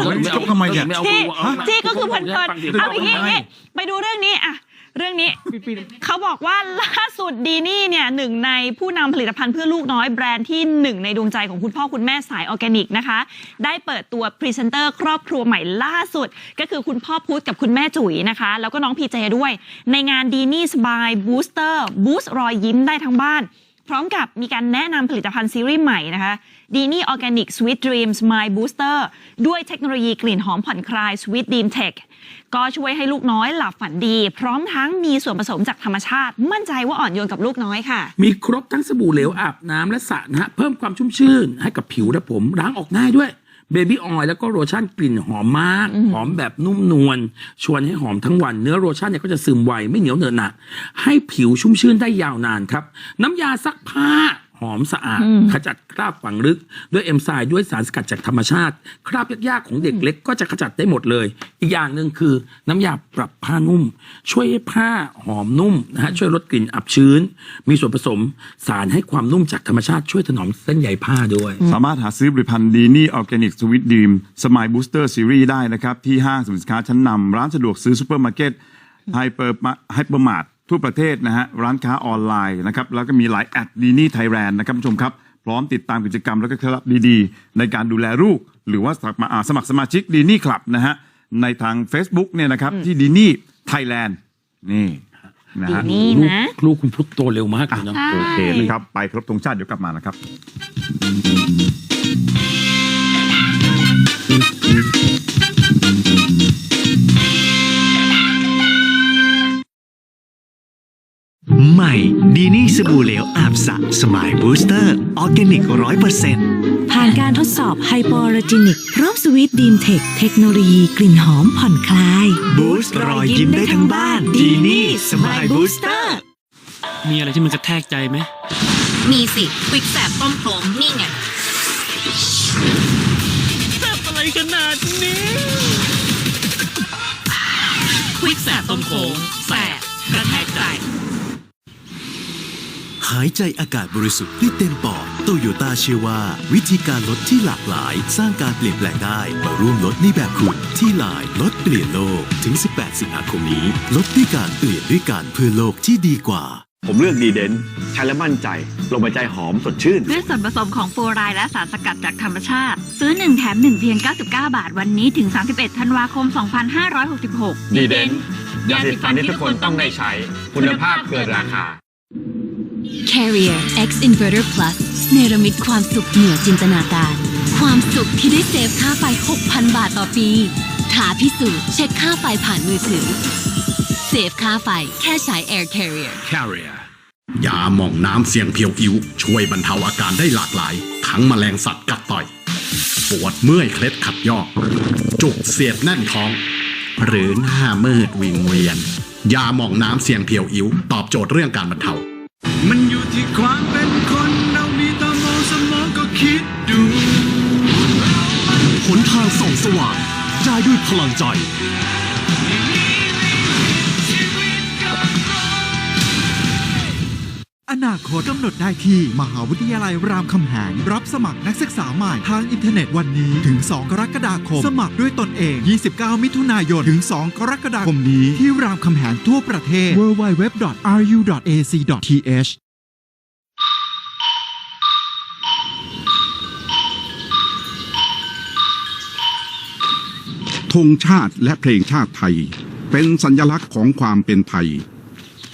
เอาไม่เอาทำไมเนี่ยไม่เอาที่เอาที่ก็คือเพลินฟังสิๆเอาอย่างนี้อย่างนี้ไปดูเรื่องนี้อะเรื่องนี้เขาบอกว่าล่าสุดดีนี่เนี่ยหนึ่งในผู้นำผลิตภัณฑ์เพื่อลูกน้อยแบรนด์ที่หนึ่งในดวงใจของคุณพ่อคุณแม่สายออร์แกนิกนะคะ ได้เปิดตัวพรีเซนเตอร์ครอบครัวใหม่ล่าสุด ก็คือคุณพ่อพุธกับคุณแม่จุ๋ยนะคะ แล้วก็น้องพีเจด้วย ในงานดีนี่สบายบูสเตอร์บูสต์รอยยิ้มได้ทั้งบ้าน พร้อมกับมีการแนะนำผลิตภัณฑ์ซีรีส์ใหม่นะคะดีนี่ออร์แกนิกสวิตดรีมส์มายบูสเตอร์ด้วยเทคโนโลยีกลิ่นหอมผ่อนคลายสวิตดีมเทคก็ช่วยให้ลูกน้อยหลับฝันดี พร้อมทั้งมีส่วนผสมจากธรรมชาติ มั่นใจว่าอ่อนโยนกับลูกน้อยค่ะ มีครบทั้งสบู่เหลวอาบน้ำและสระนะฮะเพิ่มความชุ่มชื่นให้กับผิวและผมล้างออกง่ายด้วย เบบี้ออยล์แล้วก็โลชั่นกลิ่นหอมมาก หอมแบบนุ่มนวลชวนให้หอมทั้งวัน เนื้อโลชั่นเนี่ยก็จะซึมไวไม่เหนียวเหนอะหนะให้ผิวชุ่มชื่นได้ยาวนานครับ น้ำยาซักผ้า หอมสะอาด ขจัดคราบฝังลึก ด้วยเอนไซม์ด้วยสารสกัดจากธรรมชาติ คราบยากๆของเด็กเล็กก็จะขจัดได้หมดเลย อีกอย่างหนึ่งคือน้ำยาปรับผ้านุ่ม ช่วยให้ผ้าหอมนุ่มนะฮะช่วยลดกลิ่นอับชื้น มีส่วนผสมสารให้ความนุ่มจากธรรมชาติช่วยถนอมเส้นใยผ้าด้วย สามารถหาซื้อผลิตภัณฑ์ดีนี่ออร์แกนิกสวิตดีมสมายบูสเตอร์ซีรีส์ได้นะครับที่ห้างสรรพสินค้าชั้นนำร้านสะดวกซื้อซูเปอร์มาร์เก็ตไฮเปอร์ไฮเปอร์มาร์ท ทั่วประเทศนะฮะร้านค้าออนไลน์นะครับแล้วก็มีหลายแอดดีนี่ไทยแลนด์นะครับผู้ชมครับ พร้อมติดตามกิจกรรมแล้วก็เคล็ดลับดีๆ ในการดูแลลูก หรือว่าสมัครอ่าสมัครสมาชิกดีนี่คลับนะฮะในทาง Facebook เนี่ยนะครับที่ดีนี่ไทยแลนด์นี่นะฮะนี่ลูกนะ ลูกคุณพุทธโตเร็วมากเลยเนาะใช่โอเคนะครับไปครบธงชาติเดี๋ยวกลับมานะครับ นี่สบู่เหลวอาบสระสมายบูสเตอร์ออร์แกนิกร้อยเปอร์เซ็นต์ผ่านการทดสอบไฮโปอ l ล r จินิกพร้อมสวีทดีมเทคเทคโนโลยีกลิ่นหอมผ่อนคลาย บูสต์รอยยิ้มได้ทั้งบ้านดีนี่สมายบูสเตอร์ มีอะไรที่มันกระแทกใจไหม มีสิควิกแสบต้มโคลงนี่ไงอะไรขนาดนี้ควิกแสบต้มโคลง หายใจอากาศบริสุทธิ์ได้เต็มปอดโตโยต้าเชื่อว่า วิธีการลดที่หลากหลาย สร้างการเปลี่ยนแปลงได้ มาร่วมลดในแบบคุณที่ไลน์ลดเปลี่ยนโลก ถึง 18 สิงหาคมนี้ ลดด้วยการเปลี่ยนด้วยการเพื่อโลกที่ดีกว่า ผมเลือกดีเดนใช้แล้วมั่นใจ ลงไปใจหอมสดชื่น ด้วยส่วนผสมของฟลูออไรด์และสารสกัดจากธรรมชาติ ซื้อ 1 แถม 1 เพียง 99 บาทวันนี้ถึง 31 ธันวาคม 2566 ดีเดนยาสีฟันที่ทุกคนต้องได้ใช้ คุณภาพเกินราคา Carrier X Inverter Plus เนรมิตความสุขเหนือจินตนาการ ความสุขที่ได้เซฟค่าไฟ 6,000 บาทต่อปีท้าพิสูจน์เช็คค่าไฟผ่านมือถือ เซฟค่าไฟแค่ใช้ Air Carrier Carrier ยาหม่องน้ำเสียงเพียวอิ้ว ช่วยบรรเทาอาการได้หลากหลาย ทั้งแมลงสัตว์กัดต่อย ปวดเมื่อยเคล็ดขัดยอก จุกเสียดแน่นท้อง หรือหน้ามืดวิงเวียน ยาหม่องน้ำเสียงเพียวอิ้ว ตอบโจทย์เรื่องการบรรเทา มันอยู่ที่ความเป็นคนเรามีตามองสมองก็คิดดูหนทางส่องสว่างได้ด้วยพลังใจ นาคตกำหนดได้ที่ มหาวิทยาลัยรามคำแหง รับสมัครนักศึกษาใหม่ทางอินเทอร์เน็ตวันนี้ถึง 2 กรกฎาคม สมัครด้วยตนเอง 29 มิถุนายน ถึง 2 กรกฎาคมนี้ ที่รามคำแหงทั่วประเทศ www.ru.ac.th ธงชาติและเพลงชาติไทย เป็นสัญลักษณ์ของความเป็นไทย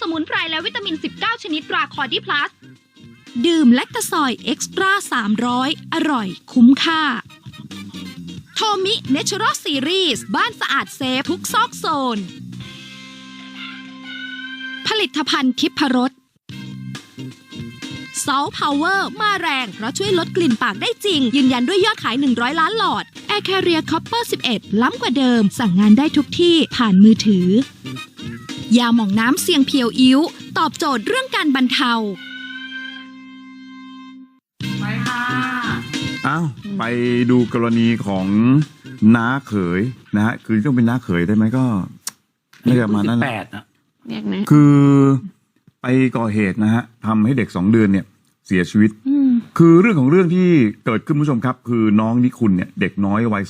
สมุนไพรและวิตามิน 19 ชนิดราคอร์ดีพลัส ดื่มแลคตาซอยเอ็กซ์ตร้า300 อร่อยคุ้มค่า โทมิเนเชอรัลซีรีส์บ้านสะอาดเซฟทุกซอกโซน ผลิตภัณฑ์ทิพรสซอลพาวเวอร์มาแรงเพราะช่วยลดกลิ่นปากได้จริง ยืนยันด้วยยอดขาย 100 ล้านหลอด Air Carrier Copper 11 ล้ำกว่าเดิม สั่งงานได้ทุกที่ผ่านมือถือ ยาหม่องน้ำเสียงเพียวอิ้ว ตอบโจทย์เรื่องการบรรเทาอ้าวไปดูกรณีของน้าเขยนะฮะคือต้องเป็นน้าเขยได้ไหมก็น่าจะประมาณนั้นแหแปละดอะเรียกนะคือไปก่อเหตุนะฮะทำให้เด็กสองเดือนเนี่ยเสียชีวิตอืมคือเรื่องของเรื่องที่เกิดขึ้นคุณผู้ชมครับ คือน้องนิคุณเนี่ยเด็กน้อยวัยสอง